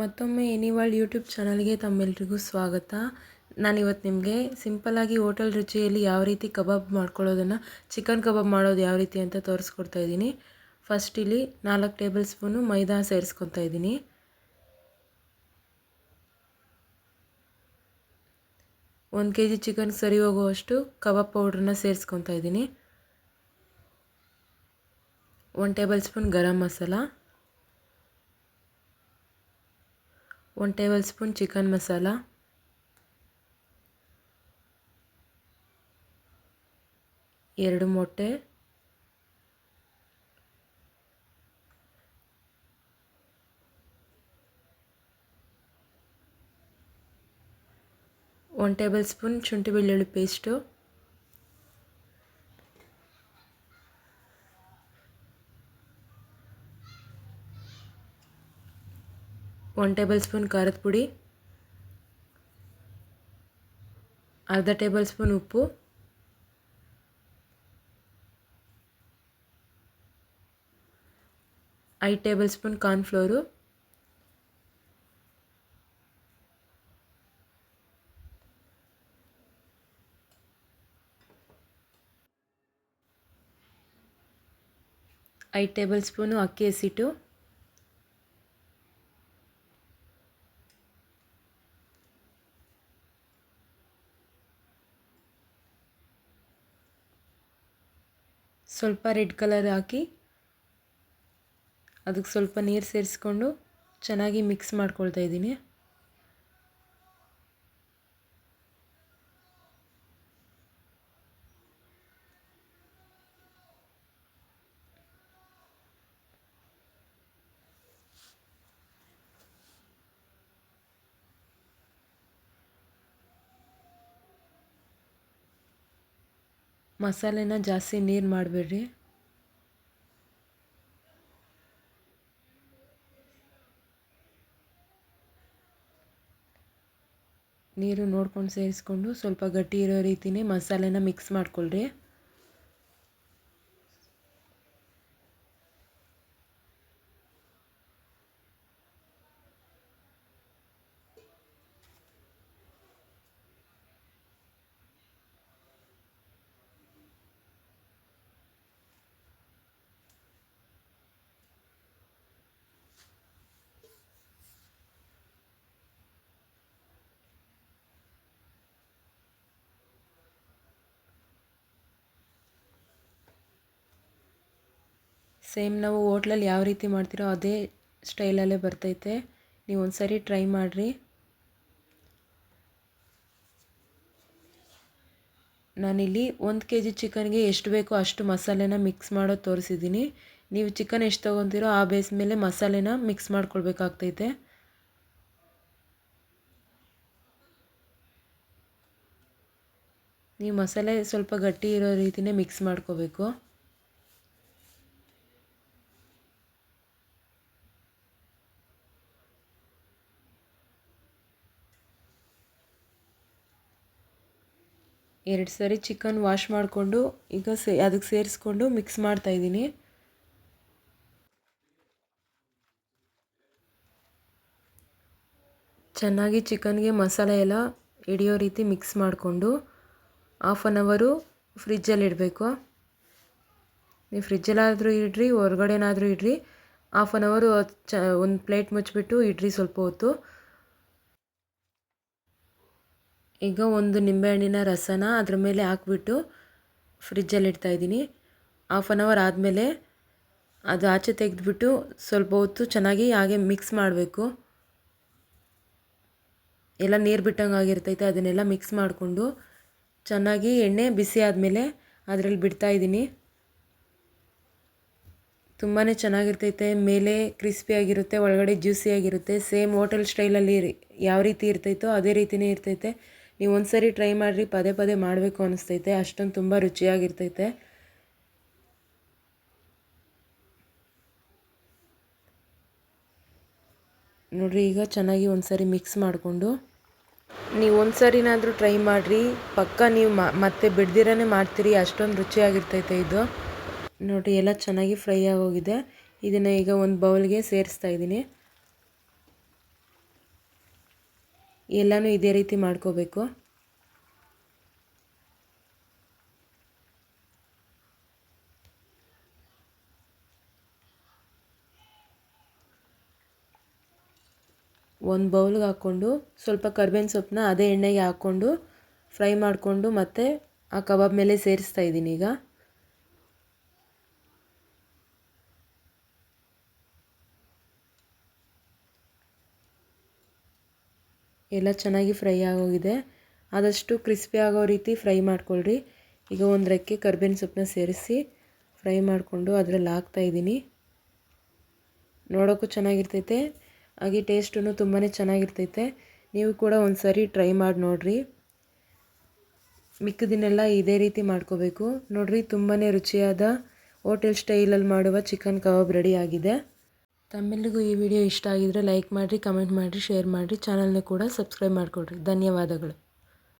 ಮತ್ತೊಮ್ಮೆ ಎನಿವರ್ಲ್ಡ್ ಯೂಟ್ಯೂಬ್ ಚಾನಲ್ಗೆ ತಮ್ಮೆಲ್ರಿಗೂ ಸ್ವಾಗತ. ನಾನಿವತ್ತು ನಿಮಗೆ ಸಿಂಪಲ್ಲಾಗಿ ಹೋಟೆಲ್ ರುಚಿಯಲ್ಲಿ ಯಾವ ರೀತಿ ಕಬಾಬ್ ಮಾಡ್ಕೊಳ್ಳೋದನ್ನು, ಚಿಕನ್ ಕಬಾಬ್ ಮಾಡೋದು ಯಾವ ರೀತಿ ಅಂತ ತೋರಿಸ್ಕೊಡ್ತಾ ಇದ್ದೀನಿ. ಫಸ್ಟ್ ಇಲ್ಲಿ ನಾಲ್ಕು ಟೇಬಲ್ ಸ್ಪೂನು ಮೈದಾ ಸೇರಿಸ್ಕೊತಾ ಇದ್ದೀನಿ. ಒಂದು ಕೆ ಜಿ ಚಿಕನ್ ಸರಿ ಹೋಗುವಷ್ಟು ಕಬಾಬ್ ಪೌಡ್ರನ್ನ ಸೇರಿಸ್ಕೊತಾ ಇದ್ದೀನಿ. ಒಂದು tablespoon garam masala. One tablespoon chicken masala ಎರಡು ಮೊಟ್ಟೆ ಒನ್ ಟೇಬಲ್ ಸ್ಪೂನ್ ಶುಂಠಿ ಬೆಳ್ಳುಳ್ಳಿ ಪೇಸ್ಟು ಒನ್ ಟೇಬಲ್ ಸ್ಪೂನ್ ಖಾರದ ಪುಡಿ ಅರ್ಧ ಟೇಬಲ್ ಸ್ಪೂನ್ ಉಪ್ಪು ಐದು ಟೇಬಲ್ ಸ್ಪೂನ್ ಕಾರ್ನ್ಫ್ಲೋರು ಐದು ಟೇಬಲ್ ಸ್ಪೂನು ಅಕ್ಕಿ ಸ್ವಲ್ಪ ರೆಡ್ ಕಲರ್ ಹಾಕಿ ಅದಕ್ಕೆ ಸ್ವಲ್ಪ ನೀರು ಸೇರಿಸ್ಕೊಂಡು ಚೆನ್ನಾಗಿ ಮಿಕ್ಸ್ ಮಾಡ್ಕೊಳ್ತಾ ಇದ್ದೀನಿ. ಮಸಾಲೆನ ಜಾಸ್ತಿ ನೀರು ಮಾಡಬೇಡ್ರಿ. ನೀರು ನೋಡ್ಕೊಂಡು ಸೇರಿಸ್ಕೊಂಡು ಸ್ವಲ್ಪ ಗಟ್ಟಿ ಇರೋ ರೀತಿಯೇ ಮಸಾಲೆನ ಮಿಕ್ಸ್ ಮಾಡ್ಕೊಳ್ರಿ. ಸೇಮ್ ನಾವು ಹೋಟ್ಲಲ್ಲಿ ಯಾವ ರೀತಿ ಮಾಡ್ತೀರೋ ಅದೇ ಸ್ಟೈಲಲ್ಲೇ ಬರ್ತೈತೆ. ನೀವು ಒಂದು ಸರಿ ಟ್ರೈ ಮಾಡಿರಿ. ನಾನಿಲ್ಲಿ ಒಂದು ಕೆ ಜಿ ಚಿಕನ್ಗೆ ಎಷ್ಟು ಬೇಕೋ ಅಷ್ಟು ಮಸಾಲೆನ ಮಿಕ್ಸ್ ಮಾಡೋದು ತೋರಿಸಿದ್ದೀನಿ. ನೀವು ಚಿಕನ್ ಎಷ್ಟು ತೊಗೊತೀರೋ ಆ ಬೇಸ್ ಮೇಲೆ ಮಸಾಲೆನ ಮಿಕ್ಸ್ ಮಾಡ್ಕೊಳ್ಬೇಕಾಗ್ತೈತೆ. ನೀವು ಮಸಾಲೆ ಸ್ವಲ್ಪ ಗಟ್ಟಿ ಇರೋ ರೀತಿಯೇ ಮಿಕ್ಸ್ ಮಾಡ್ಕೋಬೇಕು. ಎರಡು ಸರಿ ಚಿಕನ್ ವಾಶ್ ಮಾಡಿಕೊಂಡು ಈಗ ಸೇ ಅದಕ್ಕೆ ಸೇರಿಸ್ಕೊಂಡು ಮಿಕ್ಸ್ ಮಾಡ್ತಾಯಿದ್ದೀನಿ ಚೆನ್ನಾಗಿ ಚಿಕನ್ಗೆ ಮಸಾಲೆ ಎಲ್ಲ ಹಿಡಿಯೋ ರೀತಿ ಮಿಕ್ಸ್ ಮಾಡಿಕೊಂಡು ಹಾಫ್ ಆನ್ ಅವರು ಫ್ರಿಜ್ಜಲ್ಲಿ ಇಡಬೇಕು. ನೀವು ಫ್ರಿಜ್ಜಲ್ಲಾದರೂ ಇಡ್ರಿ, ಹೊರ್ಗಡೆನಾದರೂ ಇಡ್ರಿ. ಹಾಫ್ ಆನ್ ಅವರು ಚ ಒಂದು ಪ್ಲೇಟ್ ಮುಚ್ಚಿಬಿಟ್ಟು ಇಡ್ರಿ ಸ್ವಲ್ಪ ಹೊತ್ತು. ಈಗ ಒಂದು ನಿಂಬೆಹಣ್ಣಿನ ರಸನ ಅದ್ರ ಮೇಲೆ ಹಾಕ್ಬಿಟ್ಟು ಫ್ರಿಜ್ಜಲ್ಲಿ ಇಡ್ತಾಯಿದ್ದೀನಿ ಹಾಫ್ ಆನ್ ಅವರ್ ಆದಮೇಲೆ ಅದು ಆಚೆ ತೆಗೆದ್ಬಿಟ್ಟು ಸ್ವಲ್ಪ ಹೊತ್ತು ಚೆನ್ನಾಗಿ ಹಾಗೆ ಮಿಕ್ಸ್ ಮಾಡಬೇಕು. ಎಲ್ಲ ನೀರು ಬಿಟ್ಟಂಗೆ ಆಗಿರ್ತೈತೆ, ಅದನ್ನೆಲ್ಲ ಮಿಕ್ಸ್ ಮಾಡಿಕೊಂಡು ಚೆನ್ನಾಗಿ ಎಣ್ಣೆ ಬಿಸಿ ಆದಮೇಲೆ ಅದರಲ್ಲಿ ಬಿಡ್ತಾಯಿದ್ದೀನಿ. ತುಂಬಾ ಚೆನ್ನಾಗಿರ್ತೈತೆ, ಮೇಲೆ ಕ್ರಿಸ್ಪಿಯಾಗಿರುತ್ತೆ ಒಳಗಡೆ ಜ್ಯೂಸಿಯಾಗಿರುತ್ತೆ ಸೇಮ್ ಹೋಟೆಲ್ ಸ್ಟೈಲಲ್ಲಿ ಯಾವ ರೀತಿ ಇರ್ತೈತೋ ಅದೇ ರೀತಿಯೇ ಇರ್ತೈತೆ. ನೀವು ಒಂದು ಸರಿ ಟ್ರೈ ಮಾಡಿರಿ, ಪದೇ ಪದೇ ಮಾಡಬೇಕು ಅನಿಸ್ತೈತೆ. ಅಷ್ಟೊಂದು ತುಂಬ ರುಚಿಯಾಗಿರ್ತೈತೆ. ನೋಡಿರಿ, ಈಗ ಚೆನ್ನಾಗಿ ಒಂದು ಸರಿ ಮಿಕ್ಸ್ ಮಾಡಿಕೊಂಡು ನೀವು ಒಂದು ಸರಿನಾದರೂ ಟ್ರೈ ಮಾಡಿರಿ. ಪಕ್ಕ ನೀವು ಮತ್ತೆ ಬಿಡ್ದಿರೇ ಮಾಡ್ತೀರಿ. ಅಷ್ಟೊಂದು ರುಚಿಯಾಗಿರ್ತೈತೆ ಇದು. ನೋಡಿರಿ, ಎಲ್ಲ ಚೆನ್ನಾಗಿ ಫ್ರೈ ಆಗೋಗಿದೆ. ಇದನ್ನು ಈಗ ಒಂದು ಬೌಲ್ಗೆ ಸೇರಿಸ್ತಾ ಇದ್ದೀನಿ. ಎಲ್ಲನೂ ಇದೇ ರೀತಿ ಮಾಡ್ಕೋಬೇಕು. ಒಂದು ಬೌಲ್ಗೆ ಹಾಕ್ಕೊಂಡು ಸ್ವಲ್ಪ ಕರ್ಬೇವಿನ ಸೊಪ್ಪನ್ನ ಅದೇ ಎಣ್ಣೆಗೆ ಹಾಕ್ಕೊಂಡು ಫ್ರೈ ಮಾಡಿಕೊಂಡು ಮತ್ತೆ ಆ ಕಬಾಬ್ ಮೇಲೆ ಸೇರಿಸ್ತಾ ಇದ್ದೀನಿ ಈಗ. ಎಲ್ಲ ಚೆನ್ನಾಗಿ ಫ್ರೈ ಆಗೋಗಿದೆ. ಆದಷ್ಟು ಕ್ರಿಸ್ಪಿ ಆಗೋ ರೀತಿ ಫ್ರೈ ಮಾಡ್ಕೊಳ್ರಿ. ಈಗ ಒಂದು ರೆಕ್ಕೆ ಕರ್ಬೇವಿನ ಸೊಪ್ಪನ್ನ ಸೇರಿಸಿ ಫ್ರೈ ಮಾಡಿಕೊಂಡು ಅದರಲ್ಲಿ ಹಾಕ್ತಾಯಿದ್ದೀನಿ ನೋಡೋಕ್ಕೂ ಚೆನ್ನಾಗಿರ್ತೈತೆ. ಹಾಗೆ ಟೇಸ್ಟೂ ತುಂಬಾ ಚೆನ್ನಾಗಿರ್ತೈತೆ. ನೀವು ಕೂಡ ಒಂದು ಟ್ರೈ ಮಾಡಿ ನೋಡಿರಿ. ಮಿಕ್ಕದನ್ನೆಲ್ಲ ಇದೇ ರೀತಿ ಮಾಡ್ಕೋಬೇಕು. ನೋಡಿರಿ ತುಂಬಾ ರುಚಿಯಾದ ಹೋಟೆಲ್ ಸ್ಟೈಲಲ್ಲಿ ಮಾಡುವ ಚಿಕನ್ ಕಬಾಬ್ ರೆಡಿ ಆಗಿದೆ. ತಮ್ಮೆಲ್ಲರಿಗೂ ಈ ವಿಡಿಯೋ ಇಷ್ಟ ಆಗಿದರೆ ಲೈಕ್ ಮಾಡಿರಿ, ಕಮೆಂಟ್ ಮಾಡಿರಿ, ಶೇರ್ ಮಾಡಿರಿ. ಚಾನಲ್ನ ಕೂಡ ಸಬ್ಸ್ಕ್ರೈಬ್ ಮಾಡಿಕೊಡ್ರಿ ಧನ್ಯವಾದಗಳು.